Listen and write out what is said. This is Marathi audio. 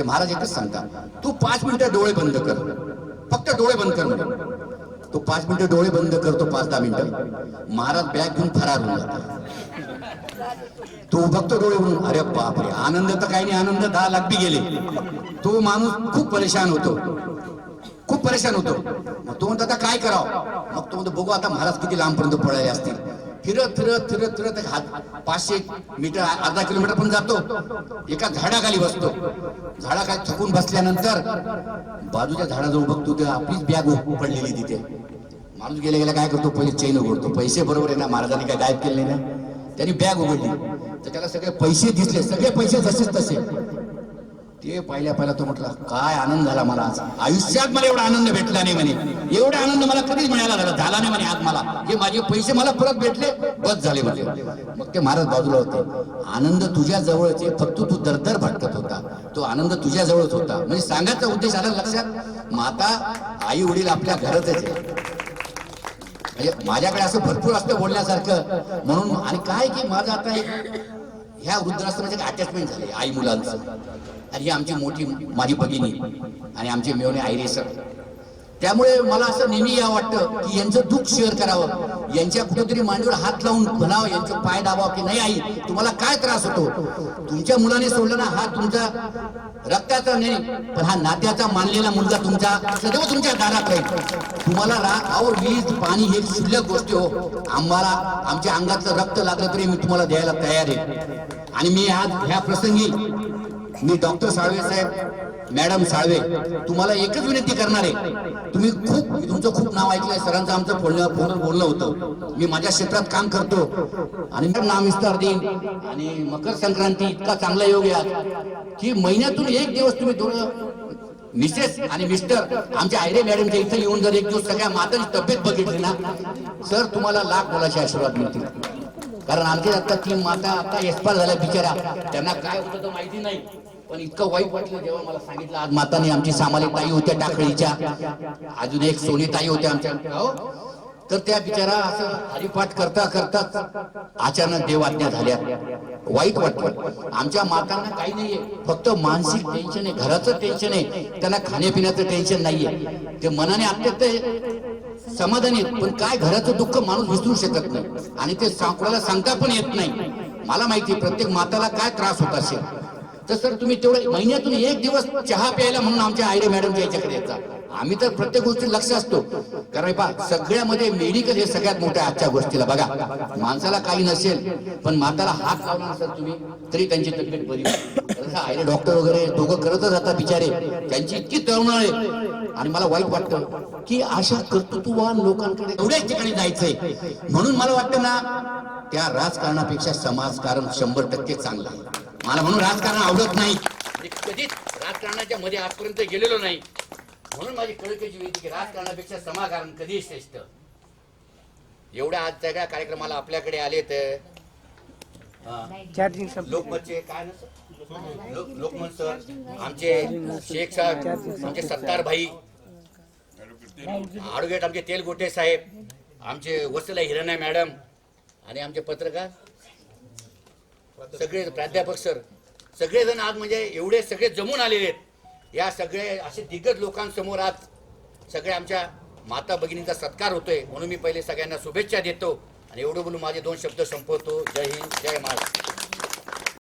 ते महाराज एकच सांगतात तू पाच मिनिटं डोळे बंद कर. फक्त डोळे बंद कर तो पाच मिनिटं डोळे बंद करतो पाच दहा मिनिटं. महाराज बॅग घेऊन फरार होऊन जातो तो बघतो डोळे म्हणून अरे बापरे आनंद तर काही नाही आनंद दहा लाख बी गेले. तो माणूस खूप परेशान होतो. खूप परेशान होतो. मग तो म्हणतो आता काय करावं? मग तो म्हणतो बघू आता महाराज किती लांबपर्यंत पळाले असतील. फिरत फिरत फिरत फिरत एक हात पाचशे मीटर अर्धा किलोमीटर पण जातो. एका झाडाखाली बसतो. झाडाखाली थकून बसल्यानंतर बाजूच्या झाडाजवळ बघतो ते आपलीच बॅग पडलेली तिथे. माणूस गेल्या गेल्या काय करतो? पहिले चैन उघडतो. पैसे बरोबर आहे ना? महाराजांनी काय गायब केले ना? त्यांनी बॅग उघडली. तर त्याला सगळे पैसे दिसले. सगळे पैसे जसेच तसे. ते पाहिल्या पहिला तो म्हटला काय आनंद झाला मला आज? आयुष्यात मला एवढा आनंद भेटला नाही म्हणे. एवढा आनंद मला कधीच मिळाला झाला झाला नाही म्हणे आज मला. हे माझे पैसे मला परत भेटले बस झाले म्हणजे मग ते महाराज बाजूला होते. आनंद तुझ्या जवळच आहे फक्त तू दरदर भटकत होता. तो आनंद तुझ्या जवळच होता. म्हणजे सांगायचा उद्देश आला लक्षात? माता आई वडील आपल्या घरातच आहे. म्हणजे माझ्याकडे असं भरपूर असतं बोलण्यासारखं. म्हणून आणि काय की माझं आता एक ह्या वृद्धाश्रमाचे अटॅचमेंट झाले आई मुलांचं. आणि ही आमची मोठी माझी भगिनी आणि आमचे मेवणे आयरे सर त्यामुळे मला असं नेहमी या वाटतं की यांचं दुःख शेअर करावं. यांच्या कुठेतरी मांडीवर हात लावून म्हणावं यांचं पाय दाबावं की नाही आई तुम्हाला काय त्रास होतो? तुमच्या मुलाने सोडलं ना हा तुमचा रक्ताचा नाही पण हा नात्याचा मानलेला मुलगा तुमचा सदैव तुमच्या दारात राहील तुम्हाला राग वीज पाणी हे शुल्लक गोष्टी हो. आम्हाला आमच्या अंगातलं रक्त लागलं तरी मी तुम्हाला द्यायला तयार आहे. आणि मी आज ह्या प्रसंगी मी डॉक्टर साळवे साहेब मॅडम साळवे तुम्हाला एकच विनंती करणार आहे. तुम्ही खूप मी तुमचं खूप नाव ऐकलंय सरांचं आमचं बोलणं फोनवर बोलणं होतं. मी माझ्या क्षेत्रात काम करतो. आणि नाम विस्तार देईन. आणि मकर संक्रांती इतका चांगला योग आहे की महिन्यातून एक दिवस तुम्ही थोडं मिसेस आणि मिस्टर आमच्या आयरे मॅडमच्या इथे येऊन जर एक दिवस सगळ्या मातांची तब्येत बघितली ना सर तुम्हाला लाख मोलाचे आशीर्वाद मिळतील. कारण आमच्या आता तीन माता आता एक्सपायर झाल्या बिचारा. त्यांना काय होतं तर माहिती नाही. पण इतकं वाईट वाटलं जेव्हा मला सांगितलं आज माताने आमची सामाली ताई होत्या टाकळीच्या. अजून एक सोनी ताई होत्या आमच्या. हो? तर त्या बिचारा असं हरिपाठ करता करता अचानक देवाज्ञा झाल्या. वाईट वाटलं. आमच्या मातांना काही नाहीये. फक्त मानसिक टेन्शन आहे. घराचं टेन्शन आहे. त्यांना खाण्यापिण्याचं टेन्शन नाहीये. ते मनाने अत्यंत समाधानी आहेत पण काय घराचं दुःख माणूस विसरू शकत नाही. आणि ते कोणाला सांगता पण येत नाही. मला माहिती प्रत्येक माताला काय त्रास होत असेल. तर सर तुम्ही तेवढं महिन्यातून एक दिवस चहा प्यायला म्हणून आमच्या आयडे मॅडमच्या याच्याकडे येतात आम्ही तर प्रत्येक गोष्टी लक्ष असतो. कारण बा सगळ्यामध्ये मेडिकल हे सगळ्यात मोठ्या आजच्या गोष्टीला बघा. माणसाला काही नसेल पण माताला हात लावला नसेल तुम्ही तरी त्यांची तब्येत बरी होते. डॉक्टर वगैरे दोघं करतच आता बिचारे. त्यांची इतकी तळमळ आहे. आणि मला वाईट वाटतं की अशा कर्तृत्ववान लोकांकडे एवढ्याच ठिकाणी जायचंय. म्हणून मला वाटतं ना त्या राजकारणापेक्षा समाजकारण शंभर टक्के चांगलं आहे. मला म्हणून राजकारण आवडत नाही. म्हणजे कधीच राजकारणाच्या मध्ये आजपर्यंत गेलेलो नाही. म्हणून माझी कळकळीची विनंती की राजकारणापेक्षा समाजकारण कधीच श्रेष्ठ. एवढ्या आज सगळ्या कार्यक्रमाला आपल्याकडे आले तर चार्जिंग लोकमतचे काय ना सर? लोक- लोकमत सर आमचे शेख साहेब आमचे सत्तार भाई आडुगेट आमचे तेलगोटे साहेब आमचे वसला हिरणा मॅडम आणि आमचे पत्रकार सगळे प्राध्यापक सर सगळेजण आज म्हणजे एवढे सगळे जमून आलेले आहेत. या सगळे असे दिग्गज लोकांसमोर आज सगळे आमच्या माता भगिनींचा सत्कार होतोय म्हणून मी पहिले सगळ्यांना शुभेच्छा देतो. आणि एवढं बोलून माझे दोन शब्द संपवतो. जय हिंद जय महाराष्ट्र.